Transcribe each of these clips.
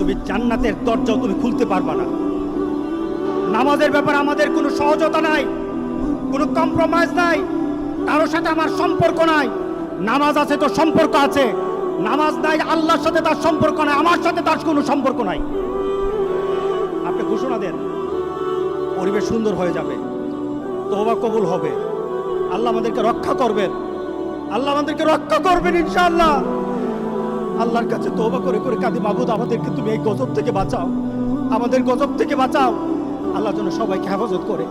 তুমি জান্নাতের দরজাও তুমি খুলতে পারবা না। নামাজের ব্যাপারে আমাদের কোনো সহজতা নাই, কোনো কম্প্রোমাইজ নাই, কারোর সাথে আমার সম্পর্ক নাই। নামাজ আছে তো সম্পর্ক আছে, নামাজ নাই আল্লাহর সাথে তার সম্পর্ক নাই, আমার সাথে তার কোনো সম্পর্ক নাই। আপনি ঘোষণা দেন, পরিবেশ সুন্দর হয়ে যাবে তোবা কবুল হবে। আল্লাহ আমাদেরকে রক্ষা করবেন, আল্লাহ আমাদেরকে রক্ষা করবেন ইনশাআল্লাহ। আল্লাহর কাছে তোবা করে করে কাঁদি, মাবুদ, আমাদেরকে তুমি এই গজব থেকে বাঁচাও। আমাদের গজব থেকে বাঁচাও। আল্লাহ যেন সবাইকে হেফাজত করে,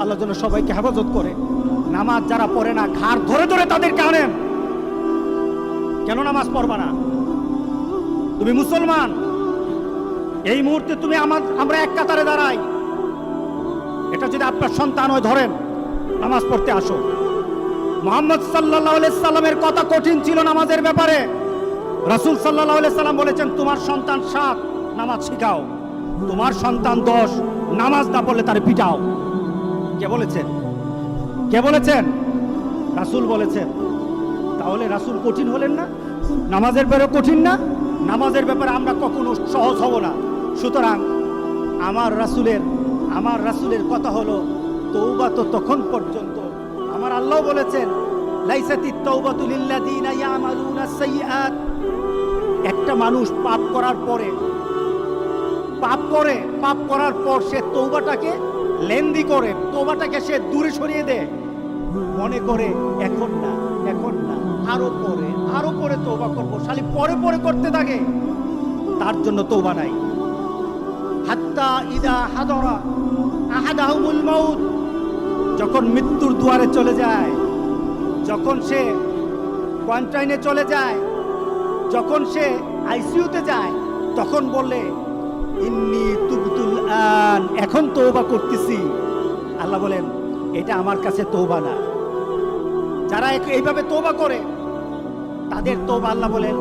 আল্লাহ যেন সবাইকে হেফাজত করে। নামাজ যারা পড়ে না, ঘাড় ধরে ধরে তাদেরকে আনেন। কেন নামাজ পড়বা না? তুমি মুসলমান। এই মুহূর্তে তুমি আমার, আমরা এক কাতারে দাঁড়াই। এটা যদি আপনার সন্তান হয়, ধরেন, নামাজ পড়তে আসো। মোহাম্মদ সাল্লাহ সাল্লামের কথা কঠিন ছিল নামাজের ব্যাপারে। রাসুল সাল্লাহ সাল্লাম বলেছেন, তোমার সন্তান সাত, নামাজ শিখাও। তোমার সন্তান দশ, নামাজ না পড়লে তার পিটাও। কে বলেছেন? কে বলেছেন? রাসুল বলেছেন। তাহলে রাসুল কঠিন হলেন না? নামাজের ব্যাপারে কঠিন না? নামাজের ব্যাপারে আমরা কখনো সহজ হব না। সুতরাং আমার রাসুলের আমার রাসুলের কথা হলো তৌবা তো তখন পর্যন্ত। আমার আল্লাহ বলেছেন লাইসাতি তৌবাতু লিল্লাযিনা ইয়ামালুনা সাইয়্যাত। একটা মানুষ পাপ করার পরে, পাপ করে, পাপ করার পর সে তৌবাটাকে লেন্দি করে তৌবাটাকে সে দূরে সরিয়ে দেয়। মনে করে, এখন না এখন না, আরও পরে আরও পরে তৌবা করব খালি পরে পরে করতে থাকে। তার জন্য তৌবা নাই। হাত্তা ইদা হাদরা আহাদাহুমুল মাউত, যখন মৃত্যুর দুয়ারে চলে যায়, যখন সে কোয়ান্টাইনে চলে যায় যখন সে আইসিইউতে যায়, তখন বললে ইন্নি তুবতুল আন, এখন তৌবা করতেছি। আল্লাহ বলেন, এটা আমার কাছে তৌবা না। যারা এইভাবে তৌবা করে, তাদের তৌবা আল্লাহ বলেন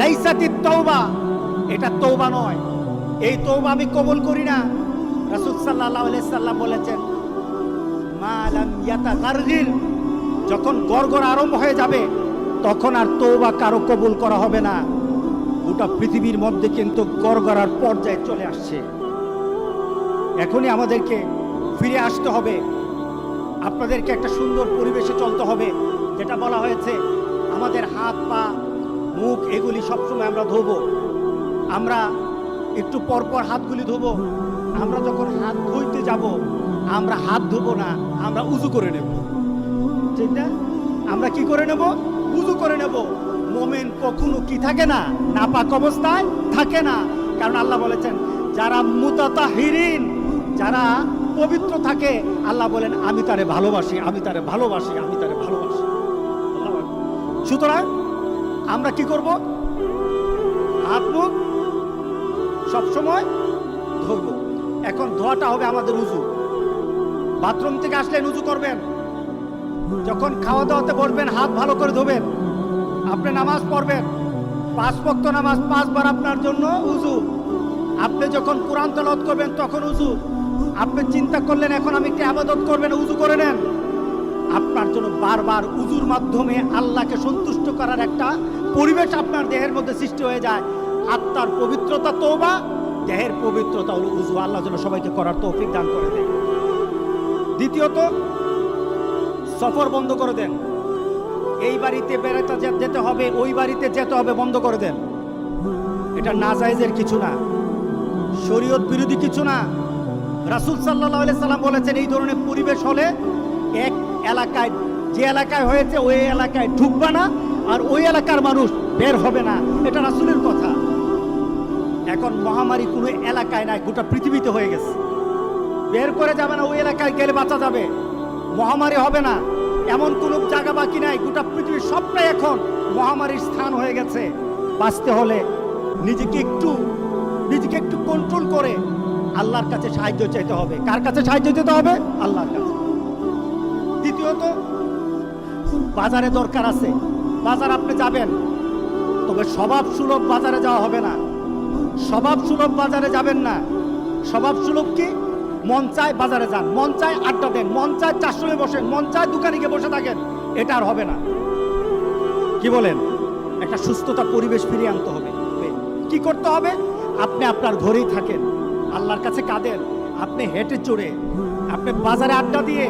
লাইসাতিত তৌবা এটা তৌবা নয়। এই তৌবা আমি কবুল করি না। রাসূল আলাইহি সাল্লাম বলেছেন মালাম ইয়াতাগারগির, যখন গড়গড় আরম্ভ হয়ে যাবে তখন আর তৌবা কারও কবুল করা হবে না। গোটা পৃথিবীর মধ্যে কিন্তু গড়গড়ার পর্যায়ে চলে আসছে। এখনই আমাদেরকে ফিরে আসতে হবে। আপনাদেরকে একটা সুন্দর পরিবেশে চলতে হবে, যেটা বলা হয়েছে, আমাদের হাত, পা, মুখ, এগুলি সবসময় আমরা ধোবো। আমরা একটু পরপর হাতগুলি ধোবো। আমরা যখন হাত ধুইতে যাব, আমরা হাত ধোবো না, আমরা উজু করে নেব। ঠিক না আমরা কি করে নেব? উজু করে নেব। মোমেন কখনো কি থাকে না? নাপাক অবস্থায় থাকে না। কারণ আল্লাহ বলেছেন, যারা মুতাতাহিরিন, যারা পবিত্র থাকে, আল্লাহ বলেন, আমি তারে ভালোবাসি, আমি তারে ভালোবাসি, আমি তারে ভালোবাসি। সুতরাং আমরা কি করব? হাত, মুখ সবসময় ধরব। এখন ধোয়াটা হবে আমাদের উজু। বাথরুম থেকে আসলেন উজু করবেন? যখন খাওয়া দাওয়াতে বসবেন হাত ভালো করে ধোবেন, আপনি নামাজ পড়বেন পাঁচ ভক্ত নামাজ পাঁচবার আপনার জন্য উজু আপনি যখন কোরআন তেলাওয়াত করবেন, তখন উজু আপনি চিন্তা করলেন, এখন আমি একটি আবাদত করবেন উজু করে নেন। আপনার জন্য বারবার উজুর মাধ্যমে আল্লাহকে সন্তুষ্ট করার একটা পরিবেশ আপনার দেহের মধ্যে সৃষ্টি হয়ে যায়। আত্মার পবিত্রতা তোবা দেহের পবিত্রতা হলো উজু আল্লাহ যেন সবাইকে করার তৌফিক দান করে দেয় দ্বিতীয়ত সফর বন্ধ করে দেন। এই বাড়িতে বেড়াতে যেতে হবে, ওই বাড়িতে যেতে হবে, বন্ধ করে দেন। এটা নাজাইজের কিছু না। শরীয়ত বিরোধী কিছু না। রাসুল সাল্লাহ সাল্লাম বলেছেন, এই ধরনের পরিবেশ হলে এক এলাকায় যে এলাকায় হয়েছে, ওই এলাকায় ঢুকবে না, আর ওই এলাকার মানুষ বের হবে না। এটা রাসুলের কথা। এখন মহামারী কোনো এলাকায় নাই, গোটা পৃথিবীতে হয়ে গেছে। বের করে যাবে না, ওই এলাকায় গেলে বাঁচা যাবে। মহামারী হবে না। এমন কোনো জায়গা বাকি নাই, গোটা পৃথিবীর সবটাই এখন মহামারীর স্থান হয়ে গেছে। বাঁচতে হলে নিজেকে একটু নিজেকে একটু কন্ট্রোল করে আল্লাহর কাছে সাহায্য চাইতে হবে। কার কাছে সাহায্য চাইতে হবে? আল্লাহর কাছে। দ্বিতীয়ত, বাজারে দরকার আছে। বাজার আপনি যাবেন, তবে স্বভাব সুলভ বাজারে যাওয়া হবে না। স্বভাব সুলভ বাজারে যাবেন না। স্বভাব সুলভ কি? মন চায় বাজারে যান, মন চায় আড্ডা দেন, মন চায় চারশোলে বসেন, মন চায় দোকানে গিয়ে বসে থাকেন, এটা আর হবে না। কি বলেন? একটা সুস্থতা পরিবেশ ফিরিয়ে আনতে হবে। কি করতে হবে? আপনি আপনার ঘরেই থাকেন, আল্লাহর কাছে কাঁদেন, আপনি হেঁটে চড়ে, আপনি বাজারে আড্ডা দিয়ে,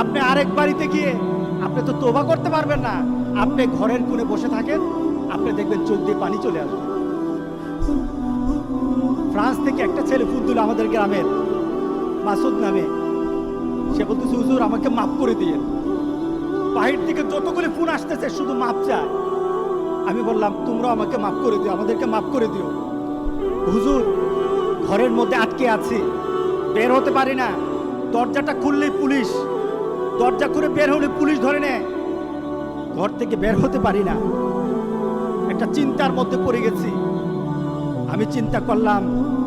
আপনি আরেক বাড়িতে গিয়ে, আপনি তো তোবা করতে পারবেন না। আপনি ঘরের কোণে বসে থাকেন, আপনি দেখবেন চোখ দিয়ে পানি চলে আসবে। ফ্রান্স থেকে একটা ছেলে ফুল দিল আমাদের গ্রামের মাসুদ নামে। সে বলতেছে হুজুর আমাকে মাফ করে দিয়ে বাহির থেকে যতগুলি ফোন আসতেছে, শুধু মাপ চায় আমি বললাম, তোমরা আমাকে মাফ করে দিও, আমাদেরকে মাফ করে দিও। হুজুর, ঘরের মধ্যে আটকে আছি, বের হতে পারি না। দরজাটা খুললেই পুলিশ। দরজা করে বের হলে পুলিশ ধরে নেয় ঘর থেকে বের হতে পারি না। একটা চিন্তার মধ্যে পড়ে গেছি। আমি চিন্তা করলাম,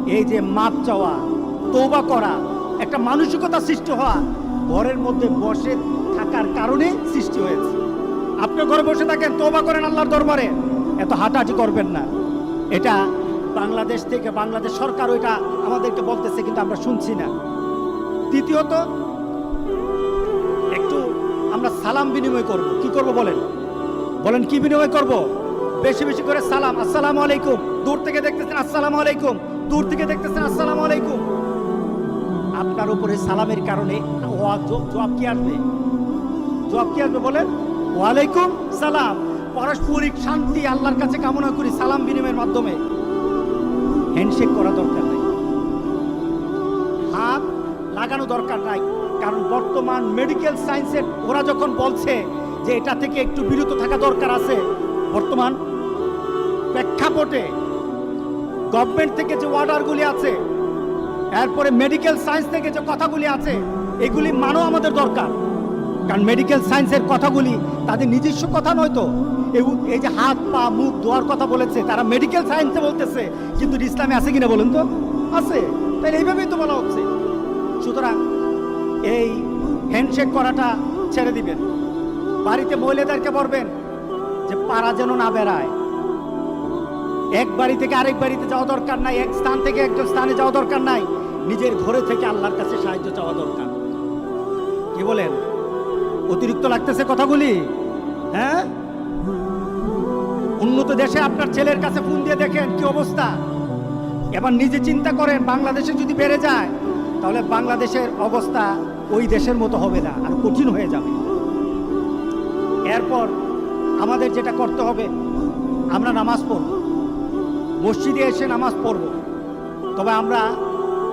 এই যে মাপ চাওয়া তৌবা করা একটা মানসিকতা সৃষ্টি হওয়া ঘরের মধ্যে বসে থাকার কারণে সৃষ্টি হয়েছে। আপনি ঘরে বসে থাকেন তৌবা করেন আল্লাহর দরবারে। এত হাঁটাহাঁটি করবেন না। এটা বাংলাদেশ থেকে বাংলাদেশ সরকার ওইটা আমাদেরকে বলতেছে, কিন্তু আমরা শুনছি না। দ্বিতীয়ত, একটু আমরা সালাম বিনিময় করব। কি করব বলেন? বলেন, কি বিনিময় করব? বেশি বেশি করে সালাম। আসসালামু আলাইকুম। দূর থেকে দেখতেছেন, আসসালামু আলাইকুম। দূর থেকে দেখতেছেন, আসসালামু আলাইকুম। আপনার উপরে সালামের কারণে জবাব কি আসবে? জবাব কি আসবে বলেন? ওয়ালাইকুম সালাম। পারস্পরিক শান্তি আল্লাহর কাছে কামনা করি, সালাম বিনিময়ের মাধ্যমে। হ্যান্ডশেক করা দরকার নেই। হাত লাগানো দরকার নাই। কারণ বর্তমান মেডিকেল সায়েন্সের ওরা যখন বলছে যে এটা থেকে একটু বিরত থাকা দরকার আছে, বর্তমান প্রেক্ষাপটে গভর্নমেন্ট থেকে যে অর্ডারগুলি আছে এরপরে মেডিকেল সায়েন্স থেকে যে কথাগুলি আছে, এগুলি মানো আমাদের দরকার। কারণ মেডিকেল সায়েন্সের কথাগুলি তাদের নিজস্ব কথা নয় তো। এই- যে হাত, পা, মুখ ধোয়ার কথা বলেছে, তারা মেডিকেল সায়েন্সে বলতেছে, কিন্তু ইসলামে আছে কিনা বলুন তো? আছে। তাহলে এইভাবেই তো বলা হচ্ছে। সুতরাং এই হ্যান্ডশেক করাটা ছেড়ে দিবেন। বাড়িতে মহিলাদেরকে বলবেন যে পাড়া যেন না বেড়ায়। এক বাড়ি থেকে আরেক বাড়িতে যাওয়া দরকার নাই, এক স্থান থেকে একজন স্থানে যাওয়া দরকার নাই। নিজের ঘরে থেকে আল্লাহর কাছে সাহায্য চাওয়া দরকার। কি বলেন? অতিরিক্ত লাগতেছে কথাগুলি? হ্যাঁ? উন্নত দেশে আপনার ছেলের কাছে ফোন দিয়ে দেখেন কি অবস্থা। এবার নিজে চিন্তা করেন, বাংলাদেশে যদি বেড়ে যায়, তাহলে বাংলাদেশের অবস্থা ওই দেশের মতো হবে না, আর কঠিন হয়ে যাবে। এরপর আমাদের যেটা করতে হবে, আমরা নামাজ পড়ব। মসজিদে এসে নামাজ পড়ব। তবে আমরা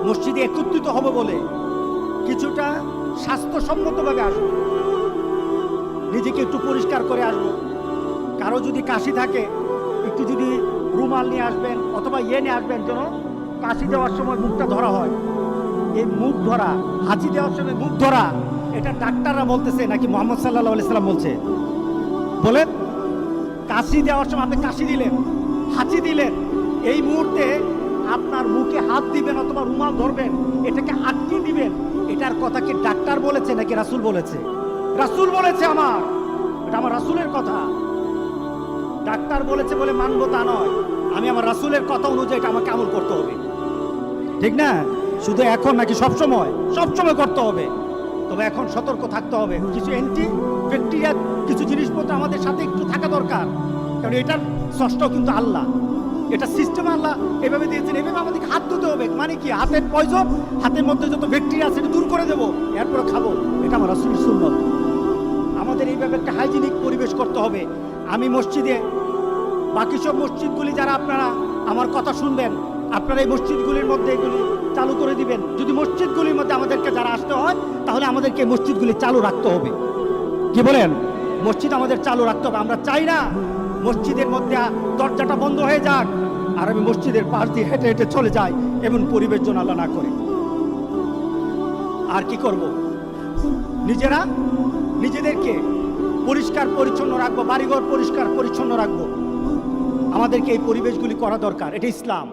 মসজিদে একত্রিত হব বলে কিছুটা স্বাস্থ্যসম্মতভাবে আসব। নিজেকে একটু পরিষ্কার করে আসব। কারও যদি কাশি থাকে, একটু যদি রুমাল নিয়ে আসবেন অথবা ইয়ে নিয়ে আসবেন যেন কাশি দেওয়ার সময় মুখটা ধরা হয়। এই মুখ ধরা, হাঁচি দেওয়ার সময় মুখ ধরা, এটা ডাক্তাররা বলতেছে, নাকি মোহাম্মদ সাল্লাহ আলাইসাল্লাম বলছে। বলেন, কাশি দেওয়ার সময় আপনি কাশি দিলেন, হাঁচি দিলেন, এই মুহূর্তে আপনার মুখে হাত দিবেন অথবা রুমাল ধরবেন, এটাকে আটকে দিবেন। এটার কথা কি ডাক্তার বলেছে নাকি রাসূল বলেছে? রাসূল বলেছে আমার, এটা আমার রাসূলের কথা। ডাক্তার বলেছে বলে মানবো তা নয়। আমি আমার রাসূলের কথা অনুযায়ী এটা আমাকে আমল করতে হবে। ঠিক না? শুধু এখন নাকি সব সময় সব সময় করতে হবে। তবে এখন সতর্ক থাকতে হবে। কিছু অ্যান্টি ব্যাকটেরিয়া কিছু জিনিসপত্র আমাদের সাথে একটু থাকা দরকার। কারণ এটার ষষ্ঠ কিন্তু আল্লাহ। এটা সিস্টেম আল্লাহ এভাবে দিয়েছেন। এভাবে আমাদেরকে হাত ধুতে হবে। মানে কি? হাতের পয়জন হাতের মধ্যে যত ব্যাকটেরিয়া আছে, এটা দূর করে দেবো। এরপরে খাব। এটা আমার রাসুল সুন্নত। আমাদের এইভাবে একটা হাইজিনিক পরিবেশ করতে হবে। আমি মসজিদে, বাকি সব মসজিদগুলি যারা আপনারা আমার কথা শুনবেন, আপনারা এই মসজিদগুলির মধ্যে এগুলি চালু করে দিবেন। যদি মসজিদগুলির মধ্যে আমাদেরকে যারা আসতে হয়, তাহলে আমাদেরকে মসজিদগুলি চালু রাখতে হবে। কি বলেন? মসজিদ আমাদের চালু রাখতে হবে। আমরা চাই না মসজিদের মধ্যে দরজাটা বন্ধ হয়ে যাক। আর আমি মসজিদের পাশ দিয়ে হেঁটে হেঁটে চলে যাই, এমন পরিবেশ জনালা না করে। আর কি করব? নিজেরা, নিজেদেরকে পরিষ্কার পরিচ্ছন্ন রাখব, বাড়িঘর পরিষ্কার পরিচ্ছন্ন রাখব। আমাদেরকে এই পরিবেশগুলি করা দরকার, এটা ইসলাম।